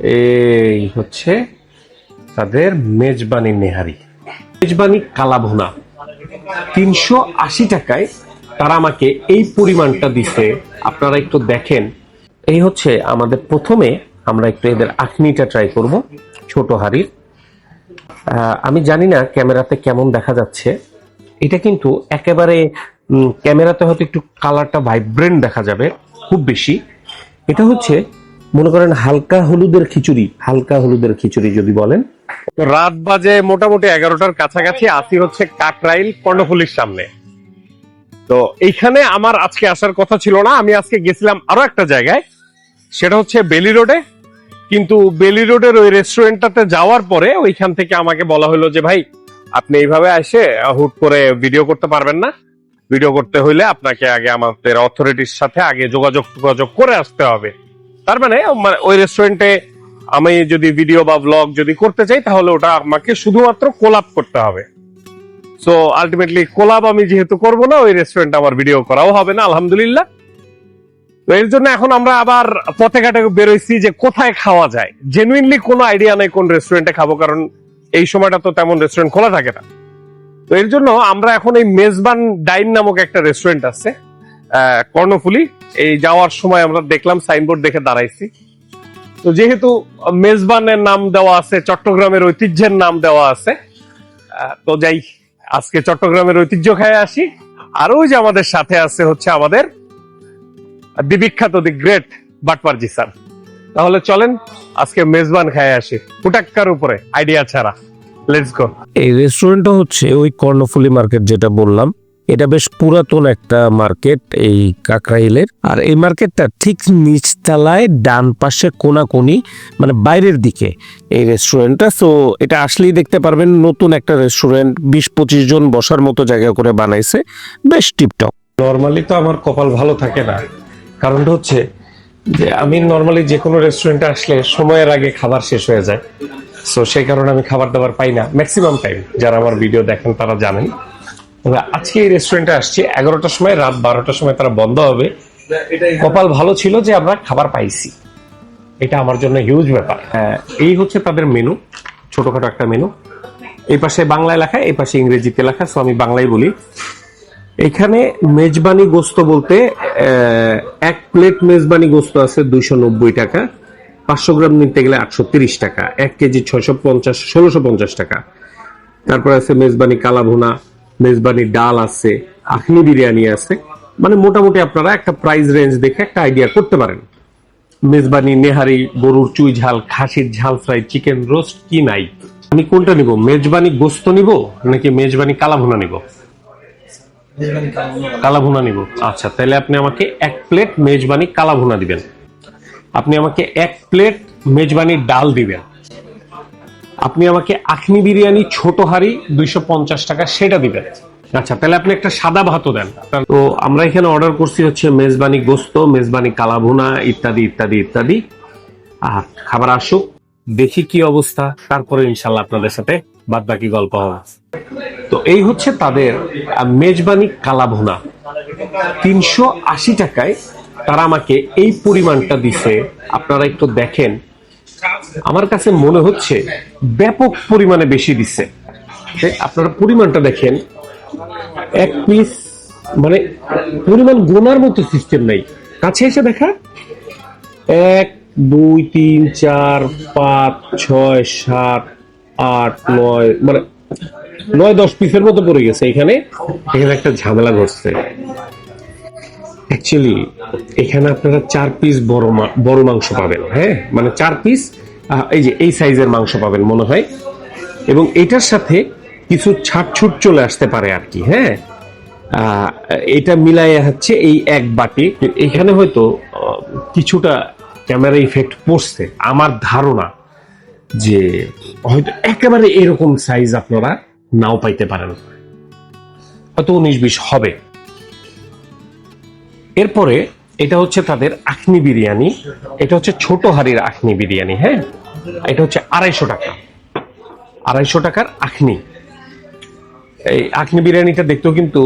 এই হচ্ছে তাদের মেজবানি নেহারি। মেজবানি কালাভুনা। তিনশো আশি টাকায় তারা আমাকে এই পরিমাণটা দিছে। আপনারা একটু দেখেন। এই হচ্ছে আমাদের প্রথমে আমরা একটু এদের আখনিটা ট্রাই করব, ছোট হাড়ির। আমি জানি না ক্যামেরাতে কেমন দেখা যাচ্ছে। এটা কিন্তু একেবারে ক্যামেরাতে হয়তো একটু কালারটা ভাইব্রেন্ট দেখা যাবে, খুব বেশি। এটা হচ্ছে মনে করেন হালকা হলুদের খিচুড়ি, হালকা হলুদের খিচুড়ি যদি বলেন। রাত বাজে মোটামুটি এগারোটার কাছাকাছি, আসি হচ্ছে কাকরাইল কর্ণফুলির সামনে। তো এইখানে আমার আজকে আসার কথা ছিল না, আমি আজকে গেছিলাম আরও একটা জায়গায়। সেটা হচ্ছে বেলি রোডে। কিন্তু বেলি রোডের ওই রেস্টুরেন্টটাতে যাওয়ার পরে ওইখান থেকে আমাকে বলা হলো যে, ভাই, আপনি এইভাবে এসে হুট করে ভিডিও করতে পারবেন না। ভিডিও করতে হইলে আপনাকে আগে আমাদের অথরিটির সাথে আগে যোগাযোগ যোগাযোগ করে আসতে হবে। তার মানে মানে ওই রেস্টুরেন্টে আমি যদি ভিডিও বা ব্লগ যদি করতে চাই, তাহলে ওটা আমাকে শুধুমাত্র কোলাপ করতে হবে। সো আলটিমেটলি কোলাপ আমি যেহেতু করব না, ওই রেস্টুরেন্ট আমার ভিডিও করাও হবে না, আলহামদুলিল্লাহ। তো এর জন্য এখন আমরা আবার পথে ঘাটে বেরোইছি যে কোথায় খাওয়া যায়। জেনুইনলি কোনো আইডিয়া নেই কোন রেস্টুরেন্টে খাব, কারণ এই সময়টা তো তেমন রেস্টুরেন্ট খোলা থাকে না। তো এর জন্য আমরা এখন এই মেজবান ডাইন নামক একটা রেস্টুরেন্ট আছে। কর্ণফুলি। এই যাওয়ার সময় আমরা দেখলাম সাইনবোর্ড দেখে দাঁড়াইছি। তো যেহেতু মেজবানের নাম দেওয়া আছে, চট্টগ্রামের ঐতিহ্যের নাম দেওয়া আছে তো যাই, আজকে চট্টগ্রামের ঐতিহ্য খায় আসি। আর ওই যে আমাদের সাথে আছে হচ্ছে আমাদের দি বিখ্যাত দি গ্রেট বাটপারজি স্যার। তাহলে চলেন, আজকে মেজবান খায় আসি। ফুটাক্কার উপরে আইডিয়া ছাড়া। লেটস গো এই রেস্টুরেন্টটা হচ্ছে ওই কর্ণফুলি মার্কেট যেটা বললাম। এটা বেশ পুরাতন একটা মার্কেট এই কাকরাইলের আর এই মার্কেটটা ঠিক নিচতলায় ডান পাশে কোনাকুনি মানে বাইরের দিকে এই রেস্টুরেন্টটা সো এটা আসলেই দেখতে পারবেন নতুন একটা রেস্টুরেন্ট বিশ পঁচিশ জন বসার মতো জায়গা করে বানাইছে। বেশ টিপটপ। নর্মালি তো আমার কপাল ভালো থাকে না। কারণটা হচ্ছে যে আমি নর্মালি যে কোনো রেস্টুরেন্টে আসলে সময়ের আগে খাবার শেষ হয়ে যায়। সো সেই কারণে আমি খাবার দাবার পাই না। ম্যাক্সিমাম টাইম যারা আমার ভিডিও দেখেন তারা জানেন। আজকে এই রেস্টুরেন্টে আসছি এগারোটার সময় রাত বারোটার সময় তারা বন্ধ হবে। কপাল ভালো ছিল যে আমরা খাবার পাইছি। এটা আমার জন্য হিউজ ব্যাপার। হ্যাঁ, এই হচ্ছে তাদের মেনু ছোটখাটো একটা মেনু এই পাশে বাংলায় লেখা এই পাশে ইংরেজিতে লেখা সো আমি বাংলায় বলি। এখানে মেজবানি গোস্ত বলতে আহ, এক প্লেট মেজবানি গোস্ত আছে দুইশো নব্বই টাকা। পাঁচশো গ্রাম নিতে গেলে আটশো তিরিশ টাকা। এক কেজি ছয়শো পঞ্চাশ ষোলোশো পঞ্চাশ টাকা। তারপর আছে মেজবানি কালাভুনা মেজবানি ডাল আছে আখনি বিরিয়ানি আছে মানে মোটামুটি আপনারা একটা প্রাইস রেঞ্জ দেখে একটা আইডিয়া করতে পারেন। মেজবানি নেহারি গরুর চুই ঝাল খাসির ঝাল ফ্রাই চিকেন রোস্ট কি নাই? আমি কোনটা নিব মেজবানি গোস্ত নিব নাকি মেজবানি কালাভুনা নিব? কালাভুনা। নিব। আচ্ছা তাহলে আপনি আমাকে এক প্লেট মেজবানি কালাভুনা দিবেন। আপনি আমাকে এক প্লেট মেজবানি ডাল দিবেন। আপনি আমাকে আখনি বিরিয়ানি ছোট হাড়ি দুইশো পঞ্চাশ টাকা সেটা দিবেন। আচ্ছা তাহলে আপনি একটা সাদা ভাতও দেন। তো আমরা এখানে অর্ডার করছি হচ্ছে মেজবানি গোস্ত, মেজবানি কালাভুনা ইত্যাদি ইত্যাদি ইত্যাদি। আর খাবার আসুক, দেখি কি অবস্থা, তারপরে ইনশাল্লাহ আপনাদের সাথে বাদ বাকি গল্প হবে। তো এই হচ্ছে তাদের মেজবানি কালাভুনা। তিনশো আশি টাকায় তারা আমাকে এই পরিমাণটা দিছে। আপনারা একটু দেখেন আমার কাছে মনে হচ্ছে ব্যাপক পরিমাণে বেশি দিচ্ছে। আপনারা পরিমাণটা দেখেন। এক পিস মানে পরিমাণ গোনার মতো সিস্টেম নাই। কাছে এসে দেখা। এক, দুই, তিন, চার, পাঁচ, ছয়, সাত, আট, নয় মানে নয়, দশ পিসের মতো পড়ে গেছে এখানে। এখানে একটা ঝামেলা ঘটছে। অ্যাকচুয়ালি এখানে আপনারা চার পিস বড় বড় মাংস পাবেন হ্যাঁ? মানে চার পিস এই যে এই সাইজের মাংস পাবেন মনে হয়। এবং এটার সাথে কিছু ছাটছুট চলে আসতে পারে আর কি হ্যাঁ? এটা মিলাইয়া হচ্ছে এই এক বাটি। এখানে হয়তো কিছুটা ক্যামেরা ইফেক্ট পড়ছে। আমার ধারণা যে হয়তো একেবারে এরকম সাইজ আপনারা নাও পাইতে পারেন। হয়তো উনিশ বিশ হবে। এরপরে এটা হচ্ছে তাদের আখনি বিরিয়ানি। এটা হচ্ছে ছোট হাড়ির আখনি বিরিয়ানি হ্যাঁ? এটা হচ্ছে আড়াইশো টাকা। আড়াইশো টাকার আখনি। এই আখনি বিরিয়ানিটা দেখতেও কিন্তু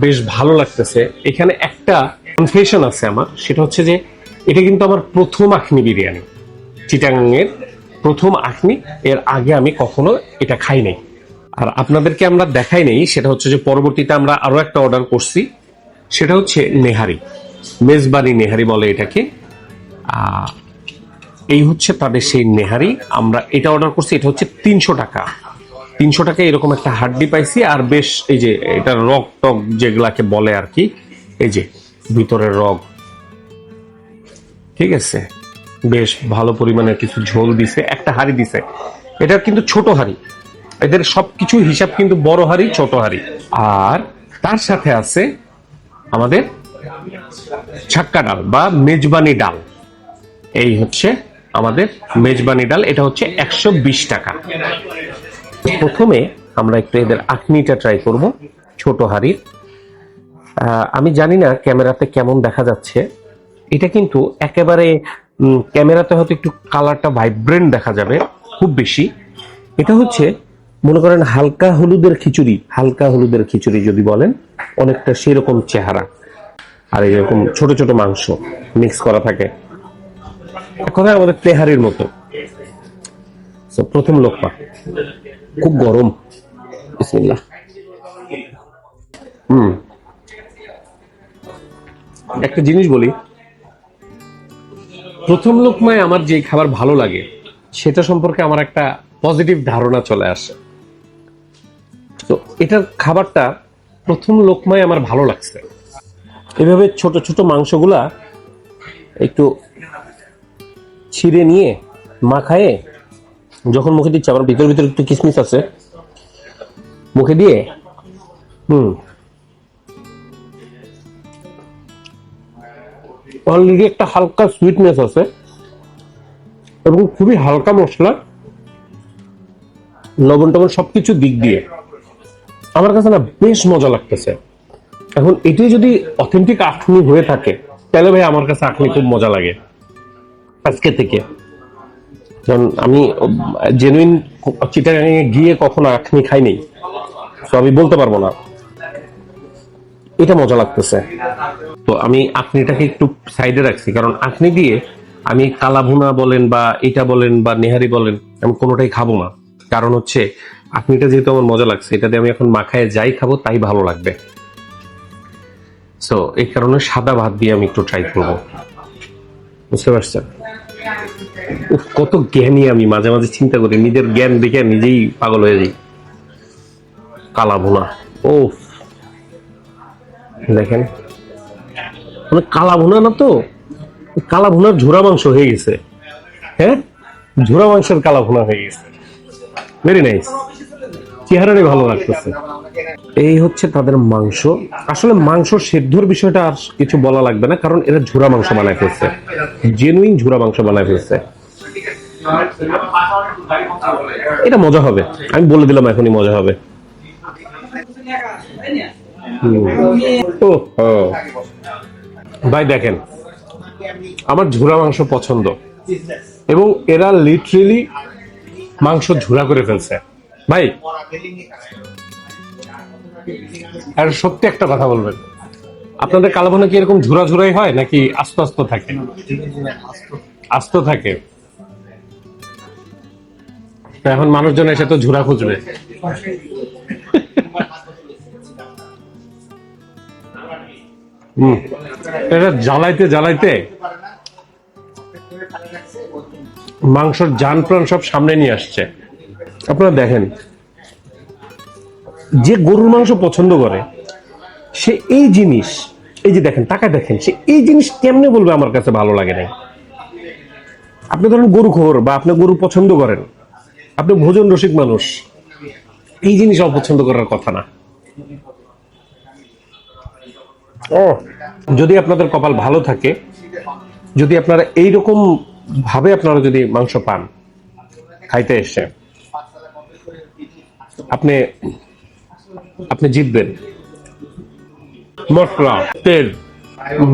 বেশ ভালো লাগতেছে। এখানে একটা কনফেশন আছে আমার, সেটা হচ্ছে যে, এটা কিন্তু আমার প্রথম আখনি বিরিয়ানি। চিটাংয়ের প্রথম আখনি, এর আগে আমি কখনো এটা খাই নাই। আর আপনাদেরকে আমরা দেখাই নেই, সেটা হচ্ছে যে পরবর্তীতে আমরা আরও একটা অর্ডার করছি। সেটা হচ্ছে নেহারি। মেজবানি নেহারি বলে এটাকে। এই হচ্ছে তাদের সেই নেহারি। আমরা এটা অর্ডার করছি, এটা হচ্ছে তিনশো টাকা। তিনশো টাকা এরকম একটা হাড্ডি পাইছি, আর বেশ এই যে এটা রক টক যেগুলাকে বলে আর কি, এই যে ভিতরের রগ। ঠিক আছে? বেশ ভালো পরিমাণের কিছু ঝোল দিছে, একটা হাড়ি দিছে। এটা কিন্তু ছোট হাড়ি। এদের সবকিছু হিসাব কিন্তু বড় হাড়ি, ছোট হাড়ি। আর তার সাথে আছে আমাদের ছাক্কা ডাল বা মেজবানি ডাল। এই হচ্ছে আমাদের মেজবানি ডাল, এটা হচ্ছে একশো বিশ টাকা। প্রথমে আমরা একটু এদের আখনিটা ট্রাই করব, ছোট হাড়ির। আমি জানি না ক্যামেরাতে কেমন দেখা যাচ্ছে। এটা কিন্তু একেবারে ক্যামেরাতে হয়তো একটু কালারটা ভাইব্রেন্ট দেখা যাবে, খুব বেশি। এটা হচ্ছে, মনে করেন হালকা হলুদের খিচুড়ি, হালকা হলুদের খিচুড়ি যদি বলেন, অনেকটা সেরকম চেহারা। আর এরকম ছোট ছোট মাংস মিক্স করা থাকে। এখন আমাদের তেহারির মতো? প্রথম লোকমা খুব গরম। বিসমিল্লাহ। হুম। একটা জিনিস বলি। প্রথম লোকমায় আমার যে খাবার ভালো লাগে, সেটা সম্পর্কে আমার একটা পজিটিভ ধারণা চলে আসে। তো এটার খাবারটা প্রথম লোকমায় আমার ভালো লাগছে। এভাবে ছোট ছোট মাংসগুলা একটু ছিঁড়ে নিয়ে মাখায়ে যখন মুখে দিচ্ছে আমার ভিতর ভিতর একটু কিসমিস আছে, মুখে দিয়ে, হুম। অলরেডি একটা হালকা সুইটনেস আছে এবং খুবই হালকা মশলা, লবণ টবণ সবকিছু দিক দিয়ে। আমার কাছে না বেশ মজা লাগতেছে। এখন এটি যদি অথেন্টিক আখনি হয়ে থাকে, তাহলে ভাই আমার কাছে আখনি খুব মজা লাগে। আজকে থেকে। কারণ আমি জেনুইন চিটাগাঙে গিয়ে কখনো আখনি খাই নেই। তো আমি বলতে পারব না। এটা মজা লাগতেছে। তো আমি আখনিটাকে একটু সাইডে রাখছি। কারণ আখনি দিয়ে আমি কালা ভুনা বলেন বা এটা বলেন বা নেহারি বলেন, আমি কোনোটাই খাব না। কারণ হচ্ছে, আখনিটা যেহেতু আমার মজা লাগছে এটাতে আমি এখন মাখায় যাই খাব, তাই ভালো লাগবে। সো এই কারণে সাদা ভাত দিয়ে আমি একটু ট্রাই করব। বুঝতে পারছেন? কত জ্ঞানী আমি মাঝে মাঝে চিন্তা করি, নিজের জ্ঞান দেখে নিজেই পাগল হয়ে যাই। কালা ভোলা ও দেখেন মানে কালা ভুনা না তো? কালা ভুনার ঝোড়া মাংস হয়ে গেছে। হ্যাঁ? ঝোড়া মাংসের কালা ভুনা হয়ে গেছে। ভেরি নাইস চেহারাটাই ভালো লাগতেছে। এই হচ্ছে তাদের মাংস। আসলে মাংস সেদ্ধর বিষয়টা আর কিছু বলা লাগবে না, কারণ এরা ঝুরা মাংস বানায় ফেলছে। জেনুইন ঝুরা মাংস বানায় ফেলছে। এটা মজা হবে। আমি বলে দিলাম এখনই মজা হবে। ও। ভাই, দেখেন, আমার ঝুরা মাংস পছন্দ। এবং এরা লিটারেলি মাংস ঝুরা করে ফেলছে। ভাই, আর সত্যি একটা কথা বলবেন। আপনাদের কালাভুনা কি এরকম ঝুরা ঝুরাই হয় নাকি আস্ত আস্ত থাকে? আস্ত থাকে। এখন মানুষজন এসে তো ঝুরা খুঁজবে। এটা জ্বালাইতে জ্বালাইতে মাংসর যান প্রাণ সব সামনে নিয়ে আসছে। আপনারা দেখেন যে গরুর মাংস পছন্দ করে সে এই জিনিস এই যে দেখেন টাকা দেখেন সে এই জিনিস কেমনে বলবে আমার কাছে ভালো লাগে নাই? আপনি ধরেন গরু খোর বা আপনি গরু পছন্দ করেন আপনি ভোজন রসিক মানুষ এই জিনিস অপছন্দ করার কথা না। ও যদি আপনাদের কপাল ভালো থাকে যদি আপনারা এইরকম ভাবে আপনারা যদি মাংস পান খাইতে এসে আপনি আপনি জিতবেন। মশলা, তেল,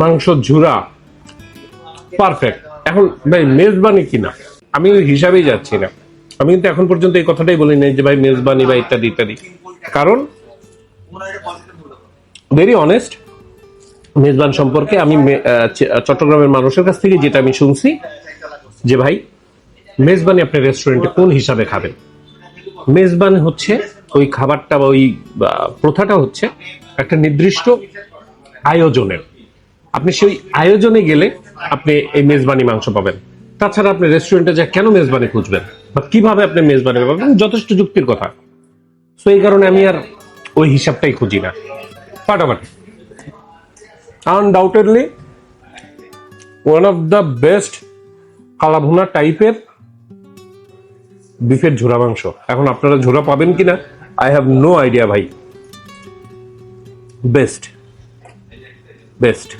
মাংস, ঝুরা পারফেক্ট এখন ভাই মেজবানি কিনা? আমি ওই হিসাবেই যাচ্ছি না। আমি কিন্তু এখন পর্যন্ত এই কথাটাই বলি নাই যে ভাই মেজবানি বা ইত্যাদি ইত্যাদি। কারণ ভেরি অনেস্ট মেজবান সম্পর্কে আমি চট্টগ্রামের মানুষের কাছ থেকে যেটা আমি শুনছি, যে ভাই, মেজবানি আপনি রেস্টুরেন্টে কোন হিসাবে খাবেন? মেজবানি হচ্ছে ওই খাবারটা বা ওই প্রথাটা হচ্ছে একটা নির্দিষ্ট আয়োজনের। আপনি সেই আয়োজনে গেলে আপনি এই মেজবানি মাংস পাবেন। তাছাড়া আপনি রেস্টুরেন্টে যা কেন মেজবানি খুঁজবেন? বা কীভাবে আপনি মেজবানি পাবেন? যথেষ্ট যুক্তির কথা। তো এই কারণে আমি আর ওই হিসাবটাই খুঁজি না। ফাটাফাটি। Undoubtedly one of the best kala bhuna টাইপের বিফের ঝোড়া মাংস। এখন আপনারা ঝোড়া পাবেন কিনা? আই হ্যাভ নো আইডিয়া ভাই। বেস্ট বেস্ট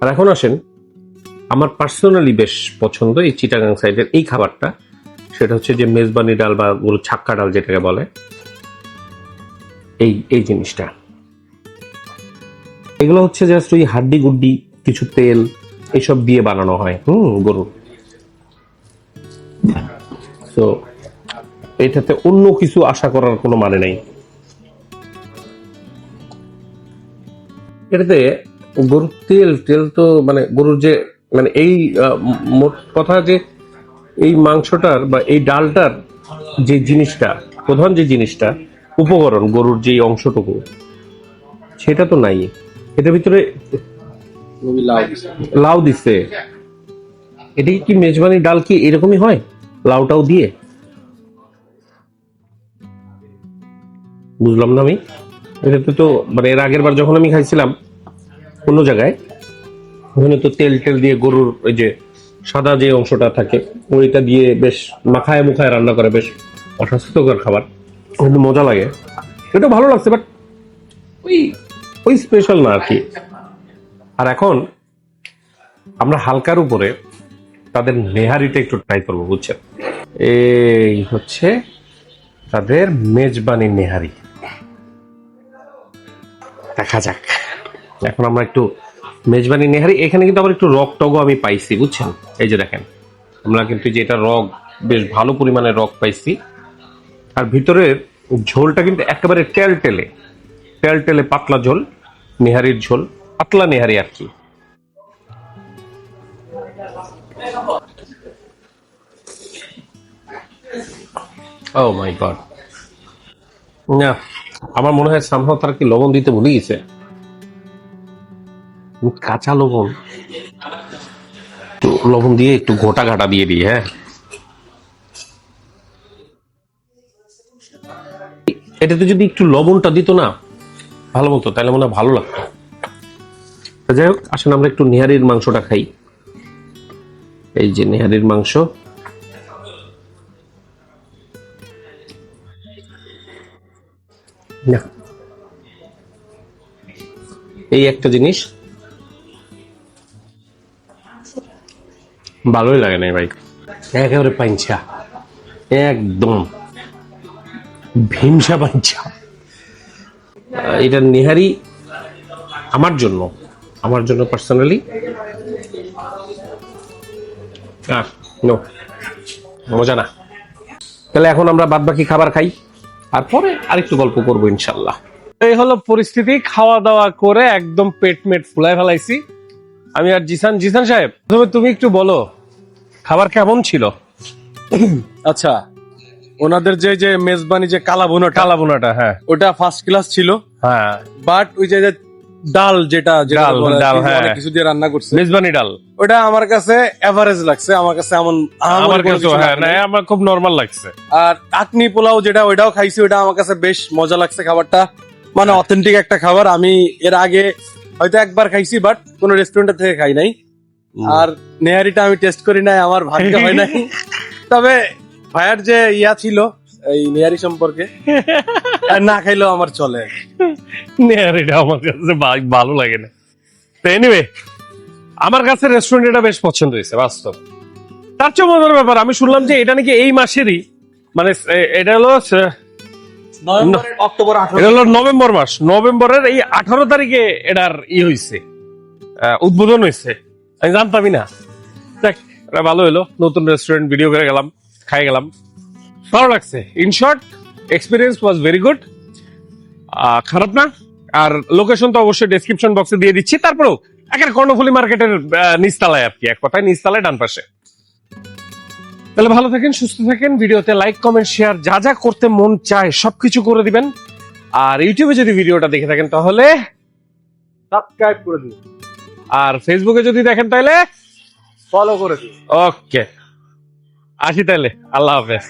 আর এখন আসেন, আমার পার্সোনালি বেশ পছন্দ এই চিটাগাং সাইডের এই খাবারটা। সেটা হচ্ছে যে মেজবানি ডাল বা গরু ছাক্কা ডাল যেটাকে বলে। এই এই জিনিসটা। এগুলো হচ্ছে জাস্ট ওই হাড্ডি গুড্ডি, কিছু তেল এইসব দিয়ে বানানো হয়। হুম, গরুর। তো এটাতে অন্য কিছু আশা করার কোনো মানে নেই। এটাতে গরুর তেল তেল তো মানে গরুর যে মানে এই মোট কথা যে এই মাংসটার বা এই ডালটার যে জিনিসটা প্রধান যে জিনিসটা উপকরণ গরুর যে অংশটুকু সেটা তো নাই। এটার ভিতরে লাউ। দিচ্ছে এটা কি মেজবানি ডাল কি এরকমই হয়? লাউটাও দিয়ে? বুঝলাম না আমি। এটাতে তো মানে এর আগের বার যখন আমি খাইছিলাম অন্য জায়গায়, ওখানে তো তেল টেল দিয়ে গরুর ওই যে সাদা যে অংশটা থাকে, ওইটা দিয়ে বেশ মাখায় মুখায় রান্না করে, বেশ অস্বাস্থ্যকর খাবার। কিন্তু মজা লাগে। এটা ভালো লাগছে বাট ওই ওই স্পেশাল না আর কি। আর এখন আমরা হালকার উপরে তাদের নেহারিটা একটু ট্রাই করব, বুঝছেন? এই হচ্ছে তাদের মেজবানি নেহারি। দেখা যাক। এখন আমরা একটু মেজবানি নেহারি, এখানে কিন্তু আবার একটু রক টগও আমি পাইছি, বুঝছেন? এই যে দেখেন, আমরা কিন্তু যেটা রক, বেশ ভালো পরিমাণে রক পাইছি। আর ভিতরের ঝোলটা কিন্তু একেবারে টেল টেলে টেল টেলে পাতলা ঝোল, নেহারির ঝোল, পাতলা নেহারি আর কি। ও মাই গড না, আমার মনে হয় সামহাও তার কি লবণ দিতে ভুলে গেছে কাঁচা লবণ। লবণ দিয়ে একটু গোটা ঘাটা দিয়ে দিই হ্যাঁ? এটাতে যদি একটু লবণটা দিত না, ভালো মতো, তাহলে মনে হয় ভালো লাগতো। যাই হোক, আসেন আমরা একটু নেহারির মাংসটা খাই। এই যে নেহারির মাংস। এই একটা জিনিস। ভালোই লাগে না ভাই একেবারে পাঞ্চা একদম। ভীমসা পাঞ্চা এটা নিহারি আমার জন্য। আমার জন্য পার্সোনালি নো মজা না। তাহলে এখন আমরা বাদ বাকি খাবার খাই। আর পরে আরেকটু গল্প করব ইনশাল্লাহ। এই হলো পরিস্থিতি খাওয়া দাওয়া করে একদম পেট মেট ফুলাই ফেলাইছি। আমি আর জিসান জিসান সাহেব প্রথমে তুমি একটু বলো খাবার কেমন ছিল? আচ্ছা ওনাদের যে যে মেজবানি যে কালা বোনা কালা বোনাটা হ্যাঁ। ওটা ফার্স্ট ক্লাস ছিল। হ্যাঁ। বাট ওই যে যে ডাল যেটা ডাল, ডাল, হ্যাঁ। কিছু দিয়ে রান্না করছে। মেজবানি ডাল। ওটা আমার কাছে এভারেজ লাগছে আমার কাছে এমন আমার কাছে হ্যাঁ না আমার খুব নরমাল লাগছে। আর টাকনি পোলাও যেটা ওইটাও খাইছি ওটা আমার কাছে বেশ মজা লাগছে খাবারটা। মানে অথেন্টিক একটা খাবার আমি এর আগে হয়তো একবার খাইছি বাট কোনো রেস্টুরেন্ট থেকে খাই নাই। আর নেহারিটা আমি টেস্ট করি নাই আমার ভাগ্য হয় নাই। তবে ভাইয়ার যে ইয়া ছিল এই নেহারি সম্পর্কে আর না খাইলেও আমার চলে। নেহারিটা আমার কাছে ভালো লাগে না। তো এনিওয়ে আমার কাছে রেস্টুরেন্ট এটা বেশ পছন্দ হয়েছে বাস্তব। তার চেয়ে মজার ব্যাপার আমি শুনলাম যে এটা নাকি এই মাসেরই মানে এটা হলো অক্টোবর এটা হলো নভেম্বর মাস। নভেম্বরের এই আঠারো তারিখে এটার ই হয়েছে উদ্বোধন হয়েছে আমি জানতামই না। দেখ এটা ভালো হলো নতুন রেস্টুরেন্ট ভিডিও করে গেলাম খাই গেলাম। ভালো লাগছে। In short experience was very good খারাপ না। আর লোকেশন তো অবশ্যই ডেসক্রিপশন বক্সে দিয়ে দিচ্ছি। তারপরেও একের কর্ণফুলি মার্কেটের আহ, নিচতলায় আর কি এক কথায় নিচতলায় ডান পাশে। তাহলে ভালো থাকেন সুস্থ থাকেন ভিডিওতে লাইক কমেন্ট শেয়ার যা যা করতে মন চায় সবকিছু করে দিবেন। আর ইউটিউবে যদি ভিডিওটা দেখে থাকেন তাহলে সাবস্ক্রাইব করে দিন। আর ফেসবুকে যদি দেখেন তাহলে ফলো করে দিন। ওকে আসি তাহলে আল্লাহ হাফেজ।